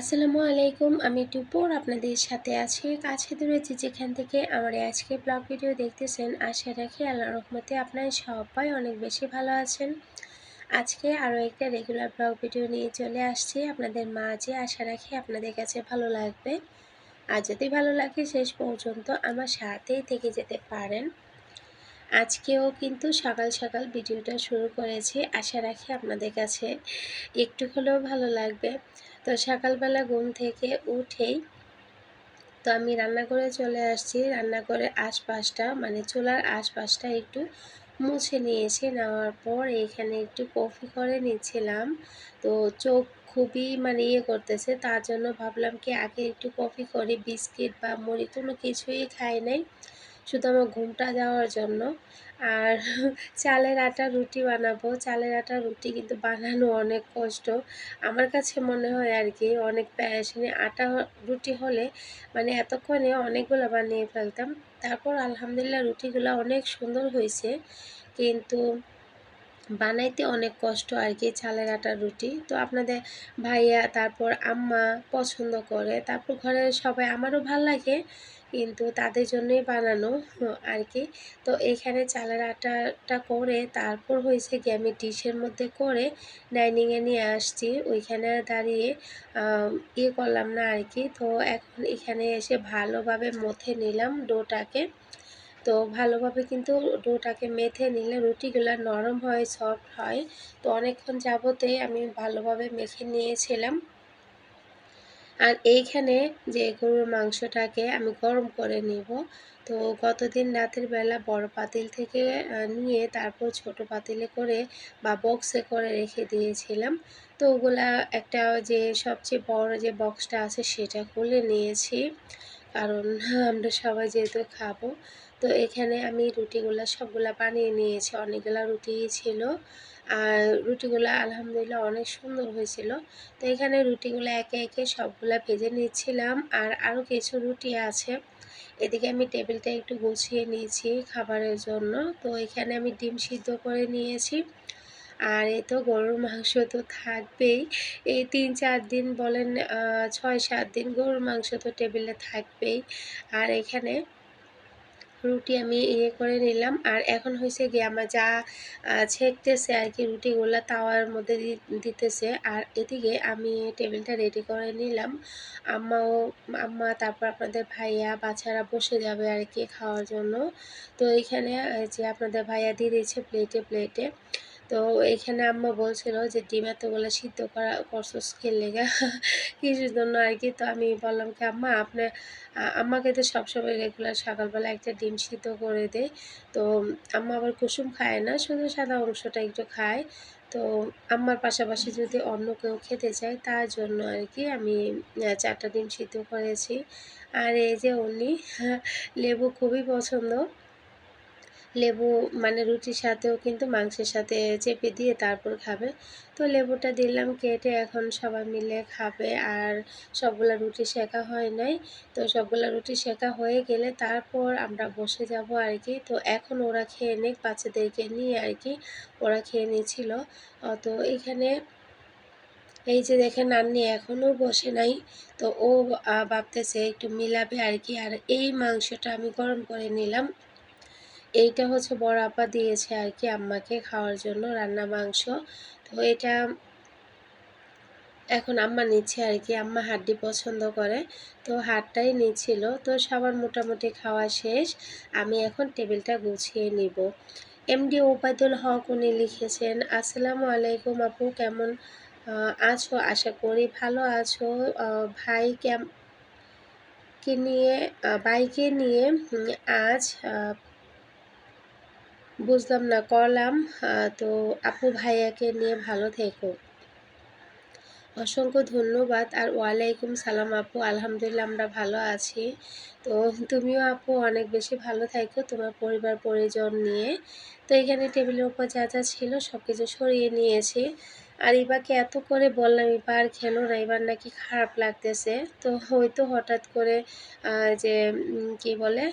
আসসালামু আলাইকুম, আমি টুপুর আপনাদের সাথে আছি কাছে দূরে যে যেখান থেকে আমার আজকে ব্লগ ভিডিও দেখতেছেন। আশা রাখি আল্লাহ রহমতে আপনার সবাই অনেক বেশি ভালো আছেন। আজকে আরও একটা রেগুলার ব্লগ ভিডিও নিয়ে চলে আসছি। আপনাদের মাঝে আশা রাখি আপনাদের কাছে ভালো লাগবে। আর যদি ভালো লাগে শেষ পর্যন্ত আমার সাথেই থেকে যেতে পারেন। আজকেও কিন্তু সকাল সকাল ভিডিওটা শুরু করেছি। আশা রাখি আপনাদের কাছে একটু হলেও ভালো লাগবে। তো সকালবেলা ঘুম থেকে উঠেই তো আমি রান্না করে চলে আসছি। রান্না করে আশপাশটা মানে চুলার আশপাশটা একটু মুছে নিয়েছি। নেওয়ার পর এখানে একটু কফি করে নিচ্ছিলাম। তো চোখ খুবই মানে ইয়ে করতেছে, তার জন্য ভাবলাম কি আগে একটু কফি করে, বিস্কিট বা মুড়ি কোনো কিছুই খাই নাই। শুধু আমার ঘুমটা যাওয়ার জন্য। আর চালের আটা রুটি বানাবো। চালের আটা, রুটি কিন্তু বানানো অনেক কষ্ট। আমার কাছে মনে হয় আর কি, অনেক প্যাশনে আটা রুটি হলে মানে এতক্ষণে অনেকগুলো বানিয়ে ফেলতাম। তারপর আলহামদুলিল্লাহ রুটিগুলো অনেক সুন্দর হয়েছে। কিন্তু বানাইতে অনেক কষ্ট আর কি চালের আটার রুটি। তো আপনাদের ভাইয়া, তারপর আম্মা পছন্দ করে। তারপর ঘরের সবাই আমারও ভালো লাগে, কিন্তু তাদের জন্যই বানানো আর কি। তো এখানে চালের আটাটা করে, তারপর হয়েছে কি আমি ডিশের মধ্যে করে ডাইনিংয়ে নিয়ে আসছি। ওইখানে দাঁড়িয়ে ইয়ে করলাম না আর কি। তো এখন এখানে এসে ভালোভাবে মথে নিলাম ডোটাকে। তো ভালোভাবে কিন্তু ডোটাকে মেথে নিলে রুটিগুলো নরম হয় সফট হয়। তো অনেকক্ষণ যাবতে আমি ভালোভাবে মেখে নিয়েছিলাম। আর এইখানে যে গরুর মাংসটাকে আমি গরম করে নিব। তো গতদিন রাতের বেলা বড় পাতিল থেকে নিয়ে তারপর ছোট পাতিলে করে বা বক্সে করে রেখে দিয়েছিলাম। তো ওগুলা একটা যে সবচেয়ে বড় যে বক্সটা আছে সেটা খুলে নিয়েছি। কারণ আমরা সবাই যেহেতু খাব তো এখানে আমি রুটিগুলো সবগুলা বানিয়ে নিয়েছি। অনেকগুলো রুটি ছিল। আর রুটিগুলো আলহামদুলিল্লাহ অনেক সুন্দর হয়েছিল। তো এখানে রুটিগুলো একে একে সবগুলা ভেজে নিচ্ছিলাম। আর আরও কিছু রুটি আছে। এদিকে আমি টেবিলটা একটু গুছিয়ে নিয়েছি খাবারের জন্য। তো এখানে আমি ডিম সিদ্ধ করে নিয়েছি। আর এ তো গরুর মাংস তো থাকবেই। এই তিন চার দিন বলেন ছয় সাত দিন গরুর মাংস তো টেবিলে থাকবেই। আর এখানে রুটি আমি ইয়ে করে নিলাম। আর এখন হয়েছে গিয়ে আমার যা ছেঁকতেছে আর কি রুটিগুলো তাওয়ার মধ্যে দিতেছে। আর এদিকে আমি টেবিলটা রেডি করে নিলাম। আম্মাও, আম্মা তারপর আপনাদের ভাইয়া, বাচ্চারা বসে যাবে আর কি খাওয়ার জন্য। তো এইখানে যে আপনাদের ভাইয়া দিয়ে দিয়েছে প্লেটে প্লেটে তো এখানে আম্মা বলছিল যে, ডিম এতগুলো সিদ্ধ করা করছোস খেলে গা কিছুর জন্য আর কি। তো আমি বললাম কি, আম্মা আপনার আম্মাকে তো সবসময় রেগুলার সকালবেলা একটা ডিম সিদ্ধ করে দেয় তো আম্মা আবার কুসুম খায় না, শুধু সাদা অংশটা একটু খায়। তো আম্মার পাশাপাশি যদি অন্য কেউ খেতে চায়, তার জন্য আর কি আমি চারটা ডিম সিদ্ধ করেছি। আর এই যে উনি, লেবু খুবই পছন্দ। লেবু মানে রুটির সাথেও কিন্তু মাংসের সাথে চেপে দিয়ে তারপর খাবে। তো লেবুটা দিলাম, কেটে এখন সবাই মিলে খাবে আর সবগুলা রুটি শেখা হয় নাই। তো সবগুলা রুটি শেখা হয়ে গেলে তারপর আমরা বসে যাব আর কি। তো এখন ওরা খেয়ে নেক, বাচ্চাদেরকে নিয়ে আর কি ওরা খেয়ে নিয়েছিল তো এখানে এই যে দেখে নান্নি এখনও বসে নাই। তো ও ভাবতেছে একটু মিলাবে আর কি। আর এই মাংসটা আমি গরম করে নিলাম। এইটা হচ্ছে বড় আপা দিয়েছে আর কি আম্মাকে খাওয়ার জন্য রান্না মাংস। তো এটা এখন আম্মা নিচ্ছে আর কি আম্মা হাড্ডি পছন্দ করে। তো হাডটাই নিচ্ছিল, তো সবার মোটামুটি খাওয়া শেষ। আমি এখন টেবিলটা গুছিয়ে নিব। এমডি ওবায়দুল হক উনি লিখেছেন, আসসালামু আলাইকুম আপু, কেমন আছো? আশা করি ভালো আছো। ভাই কেম কে নিয়ে বাইকে নিয়ে আজ বুঝলাম না, করলাম। তো আপু ভাইয়াকে নিয়ে ভালো থেকো। অসংখ্য ধন্যবাদ আর ওয়ালাইকুম সালাম আপু। আলহামদুলিল্লাহ আমরা ভালো আছি। তো তুমিও আপু অনেক বেশি ভালো থাকো তোমার পরিবার, পরিজন নিয়ে। তো এখানে টেবিলের উপর যা যা ছিল সব কিছু সরিয়ে নিয়েছি। আর ইবাকে এত করে বললাম, এবার খেলো না, এবার নাকি খারাপ লাগতেছে। তো হয়তো হঠাৎ করে যে কি বলে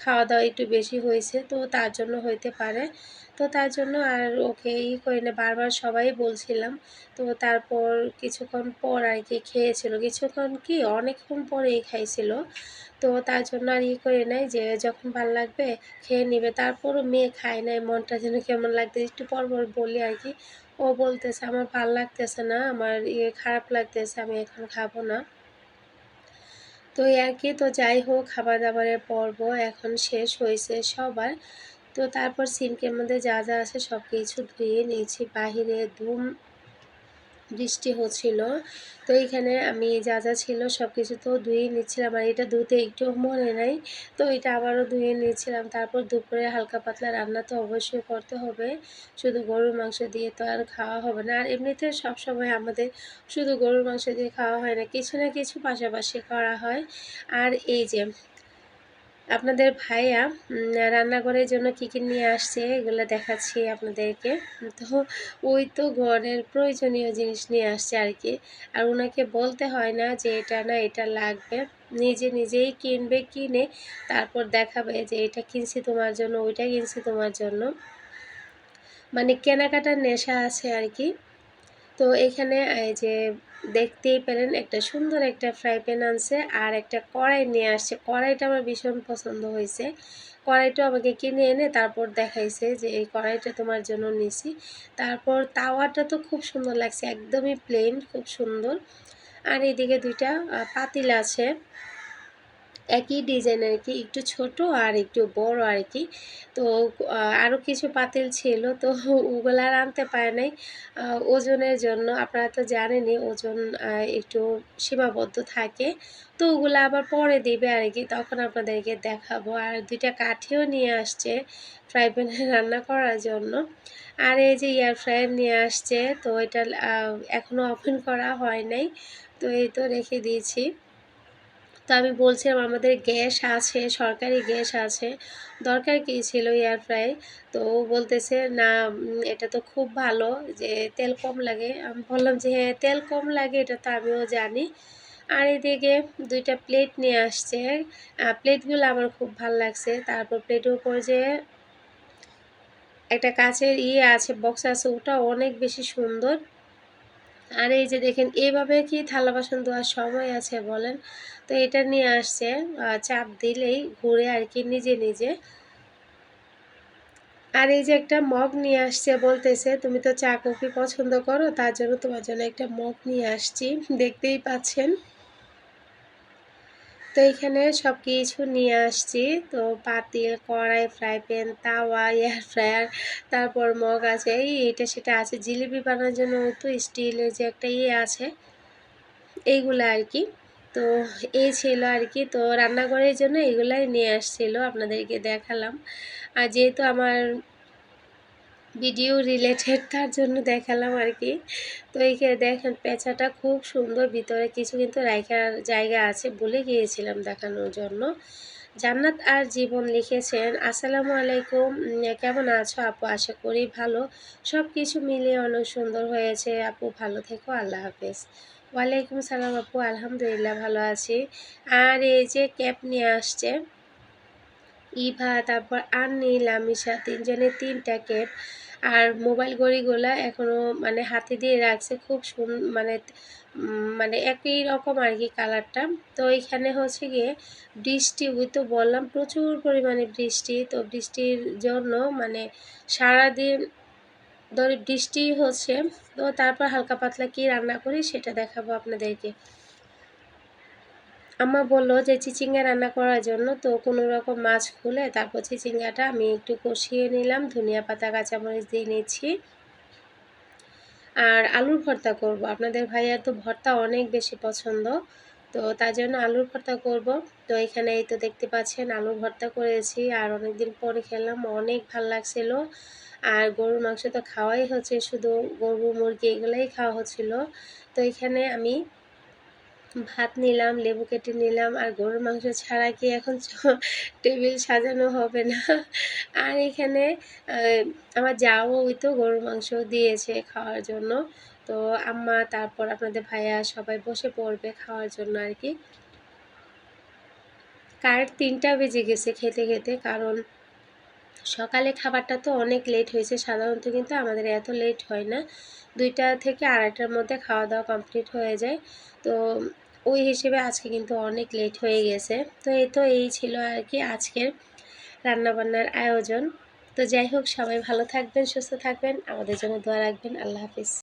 খাওয়া দাওয়া একটু বেশি হয়েছে, তো তার জন্য হইতে পারে। তো তার জন্য আর ওকে ই করি না, বারবার সবাই বলছিলাম। তো তারপর কিছুক্ষণ পর আর কি খেয়েছিল। কিছুক্ষণ কি? অনেকক্ষণ পরেই খাইছিল। তো তার জন্য আর ই করে নাই যে যখন ভালো লাগবে খেয়ে নিবে। তারপরও মেয়ে খায় নাই, মনটা যেন কেমন লাগতে একটু পর পর বলি আর কি। ও বলতেছে, আমার ভালো লাগতেছে না, আমার ইয়ে খারাপ লাগতেছে, আমি এখন খাব না। তো আর কি। তো যাই হোক খাবার দাবারের পর্ব এখন শেষ হয়েছে সবার। তো তারপর সিনকের মধ্যে যা যা আছে সব কিছু ধুয়ে নিয়েছি। বাহিরে ধুম বৃষ্টি হচ্ছিল। তো এইখানে আমি যা যা ছিল সব কিছু তো ধুয়ে নিচ্ছিলাম আর এটা ধুতে একটু মনে নাই। তো এটা আবারও ধুয়ে নিচ্ছিলাম। তারপর দুপুরে হালকা পাতলা রান্না তো অবশ্যই করতে হবে। শুধু গরুর মাংস দিয়ে তো আর খাওয়া হবে না। আর এমনিতে সবসময় আমাদের শুধু গরুর মাংস দিয়ে খাওয়া হয় না, কিছু না কিছু পাশাপাশি করা হয়। আর এই যে আপনাদের ভাইয়া রান্নাঘরের জন্য কী কী নিয়ে আসছে এগুলো দেখাচ্ছি আপনাদেরকে। তো ওই তো ঘরের প্রয়োজনীয় জিনিস নিয়ে আসছে আর কি। আর ওনাকে বলতে হয় না যে এটা না, এটা লাগবে। নিজে নিজেই কিনবে, কিনে তারপর দেখাবে যে এটা কিনছি তোমার জন্য, ওইটা কিনছি তোমার জন্য। মানে কেনাকাটার নেশা আছে আর কি। তো এখানে এই যে দেখতেই পেলেন, একটা সুন্দর একটা ফ্রাই প্যান আনছে আর একটা কড়াই নিয়ে আসছে। কড়াইটা আমার ভীষণ পছন্দ হয়েছে। কড়াইটা আমাকে কিনে এনে তারপর দেখাইছে যে এই কড়াইটা তোমার জন্য নিছি। তারপর তাওয়াটা তো খুব সুন্দর লাগছে, একদমই প্লেন খুব সুন্দর। আর এদিকে দুইটা পাতিল আছে। একই ডিজাইন আর কি একটু ছোট আর একটু বড় আর কি তো আরও কিছু পাতিল ছিল, তো ওগুলো আর আনতে পারে নাই। ওজনের জন্য, আপনারা তো জানেনই, ওজন একটু সীমাবদ্ধ থাকে। তো ওগুলো আবার পরে দেবে আর কি তখন আপনাদেরকে দেখাবো। আর দুইটা কাঠিও নিয়ে আসছে ফ্রাই প্যানে রান্না করার জন্য। আর এই যে এয়ার ফ্রায়ার নিয়ে আসছে, তো এটা এখনও ওপেন করা হয় নাই। তো এই তো রেখে দিয়েছি। তো আমি বলছিলাম, আমাদের গ্যাস আছে, সরকারি গ্যাস আছে। দরকার কী ছিল এয়ার ফ্রাই তো ও বলতেছে, না এটা তো খুব ভালো যে তেল কম লাগে। আমি বললাম যে হ্যাঁ তেল কম লাগে, এটা তো আমিও জানি। আর এদিকে দুইটা প্লেট নিয়ে আসছে। প্লেটগুলো আমার খুব ভালো লাগছে। তারপর প্লেটের উপর যে একটা কাচের ইয়ে আছে বক্স আছে, ওটা অনেক বেশি সুন্দর। আর এই যে দেখেন এইভাবে কি থালা বাসন ধোয়ার সময় আছে বলেন? তো এটা নিয়ে আসছে চাপ দিলেই ঘুরে আর কি নিজে নিজে। আর এই যে একটা মগ নিয়ে আসছে বলতেছে, তুমি তো চা, কফি পছন্দ করো, তার জন্য তোমার জন্য একটা মগ নিয়ে আসছি। দেখতেই পাচ্ছেন। তো এখানে সব কিছু নিয়ে আসছি। তো পাতিল কড়াই, ফ্রাই প্যান, তাওয়া এয়ার ফ্রায়ার তারপর মগ আছে। এই এটা সেটা আছে, জিলিপি বানানোর জন্য তো স্টিলের যে একটা ইয়ে আছে, এইগুলো আর কি। তো এই ছিল আর কি। তো রান্নাঘরের জন্য এগুলাই নিয়ে আসছিল আপনাদেরকে দেখালাম। আর যেহেতু আমার ভিডিও রিলেটেড তার জন্য দেখালাম আর কি। তো এইখানে দেখেন পেঁচাটা খুব সুন্দর ভিতরে কিছু কিন্তু রাখার জায়গা আছে বলে গিয়েছিলাম দেখানোর জন্য। জান্নাত আর জীবন লিখেছেন, আসসালামু আলাইকুম কেমন আছো আপু? আশা করি ভালো। সব কিছু মিলিয়ে অনেক সুন্দর হয়েছে। আপু ভালো থেকো, আল্লাহ হাফেজ। ওয়ালাইকুম সালাম আপু, আলহামদুলিল্লাহ ভালো আছি। আর এই যে ক্যাপ নিয়ে আসছে, ইভা, তারপর আন্নি লামিশা তিনজনের তিনটা ক্যাপ। আর মোবাইল ঘড়িগুলো এখনও মানে হাতে দিয়ে রাখছে, খুব সুন মানে মানে একই রকম আর কি কালারটা। তো এখানে হচ্ছে গিয়ে বৃষ্টি, ওই তো বললাম প্রচুর পরিমাণে বৃষ্টি। তো বৃষ্টির জন্য মানে সারাদিন ধরে বৃষ্টি হচ্ছে, তো তারপর হালকা পাতলা কি রান্না করি সেটা দেখাবো আপনাদেরকে। আম্মা বলল যে চিচিঙ্গা রান্না করার জন্য তো কোনো রকম মাছ খুলে তারপর চিচিঙ্গাটা আমি একটু কষিয়ে নিলাম, ধনিয়া পাতা, কাঁচামরিচ দিয়ে নিচ্ছি। আর আলুর ভর্তা করব। আপনাদের ভাইয়ার তো ভর্তা অনেক বেশি পছন্দ, তো তার জন্য আলুর ভর্তা করব। তো এখানে এই তো দেখতে পাচ্ছেন আলুর ভর্তা করেছি আর অনেকদিন পরে খেলাম, অনেক ভালো লাগছিল। আর গরুর মাংস তো খাওয়াই হচ্ছে, শুধু গরু, মুরগি এগুলোই খাওয়া হচ্ছিল। তো এখানে আমি ভাত নিলাম, লেবু কেটে নিলাম, আর গরুর মাংস ছাড়া কি এখন টেবিল সাজানো হবে না। আর এখানে আমার যাও ওই তো গরুর মাংস দিয়েছে খাওয়ার জন্য। তো আম্মা, তারপর আপনাদের ভাইয়া সবাই বসে পড়বে খাওয়ার জন্য আর কি। কার তিনটা বেজে গেছে খেতে খেতে, কারণ সকালে খাবারটা তো অনেক লেট হয়েছে, সাধারণত কিন্তু আমাদের এত লেট হয় না। দুইটা থেকে আড়াইটার মধ্যে খাওয়া দাওয়া কমপ্লিট হয়ে যায়। তো ওই হিসেবে আজকে কিন্তু অনেক লেট হয়ে গেছে। তো এই তো এই ছিল আর কি আজকের রান্নাবান্নার আয়োজন। তো যাই হোক, সবাই ভালো থাকবেন, সুস্থ থাকবেন। আমাদের জন্য দোয়া রাখবেন। আল্লাহ হাফিজ।